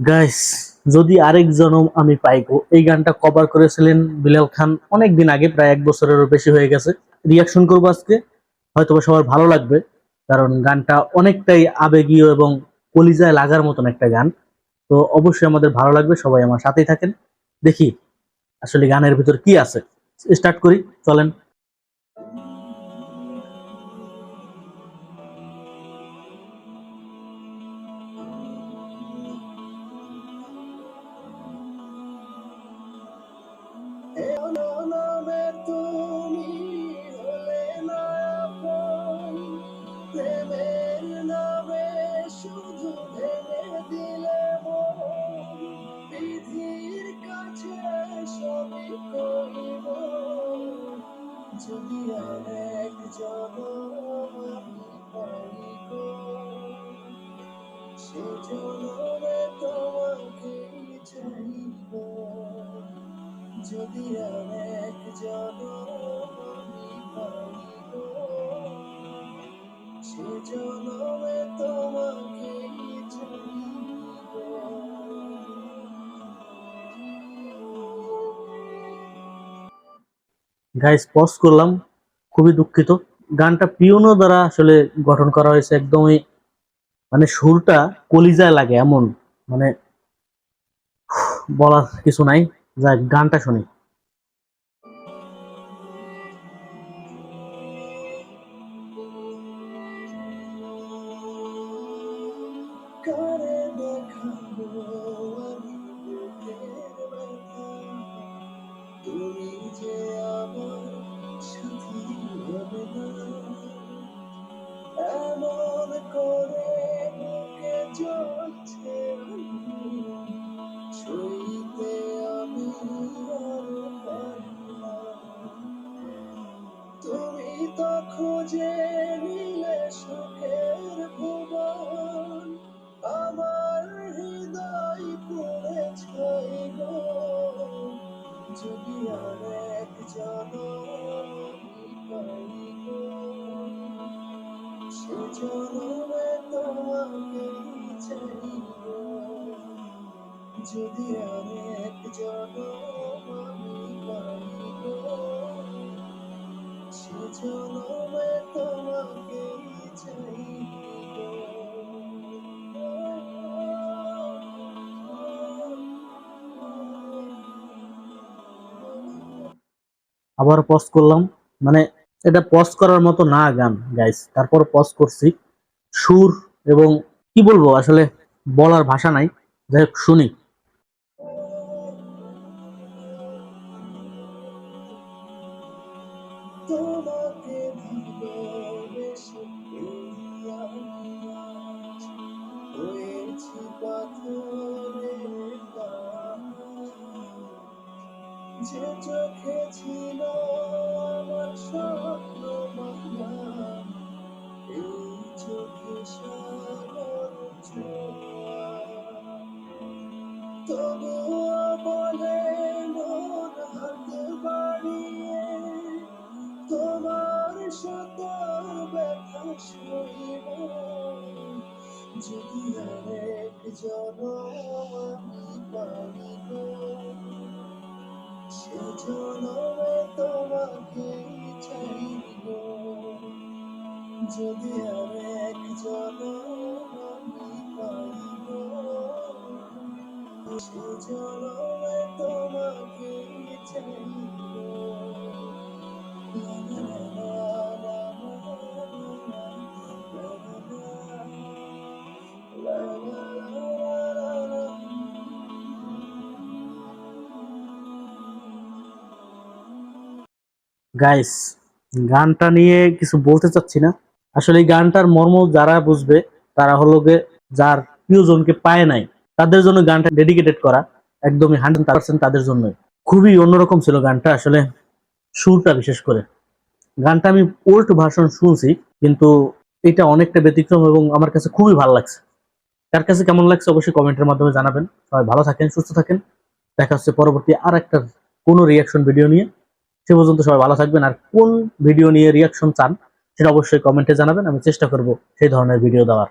Guys যদি আরেক জনম আমি পাইবো, এই গানটা কভার করেছিলেন বিলাল খান অনেক দিন আগে, প্রায় এক বছরেরও বেশি হয়ে গেছে। রিয়াকশন করব আজকে হয়তো সবার ভালো লাগবে, কারণ গানটা অনেকটাই আবেগীয় এবং কলিজায় লাগার মতন একটা গান। তো অবশ্যই আমাদের ভালো লাগবে, সবাই আমার সাথেই থাকেন। দেখি, আসলে গানের ভিতর কি আছে। স্টার্ট করি, চলেন। গাইস পজ করলাম। খুবই দুঃখিত। গানটা পিওনো দ্বারা আসলে গঠন করা হয়েছে। একদমই মানে সুরটা কলিজায় লাগে এমন মানে বলার কিছু নাই যা গানটা শুনি। তুমি যে আমার জনমে তোমাকে চাইব যদি আর এক জনম আমি পাইব সে জনমে আবার পজ করলাম। মানে এটা পজ করার মতো না গান গাইস তারপর পজ করছি। সুর এবং কি বলব, আসলে বলার ভাষা নাই। যাই হোক, শুনি। তোমাকে যে চোখে ছিল আমার স্বপ্ন এই চোখে তবুও বলে মন হাত বাড়িয়ে, তোমার শত ব্যথা সইব। যদি আরেক জনম আমি পাইব সেজনমে তোমাকে চাইব যদি আর এক জনমে পাইব সেজনমে তোমাকে চাইব না গাইস গানটা নিয়ে কিছু বলতে চাচ্ছি না। আসলে গানটার মর্ম যারা বুঝবে, তারা হলো গে যার প্রিয়জনকে পায় নাই, তাদের জন্য গানটা ডেডিকেটেড করা একদমই হান্ড্রেড পার্সেন্ট তাদের জন্য খুবই অন্যরকম ছিল গানটা, আসলে সুরটা বিশেষ করে। গানটা আমি ওল্ড ভার্সন শুনছি, কিন্তু এটা অনেকটা ব্যতিক্রম এবং আমার কাছে খুবই ভালো লাগছে। তার কাছে কেমন লাগছে অবশ্যই কমেন্টের মাধ্যমে জানাবেন। সবাই ভালো থাকেন, সুস্থ থাকেন। দেখা হচ্ছে পরবর্তী আর একটা কোনো রিয়াকশন ভিডিও নিয়ে। সে পর্যন্ত সবাই ভালো থাকবেন। আর কোন ভিডিও নিয়ে রিয়াকশন চান, সেটা অবশ্যই কমেন্টে জানাবেন। আমি চেষ্টা করব সেই ধরনের ভিডিও দেওয়ার।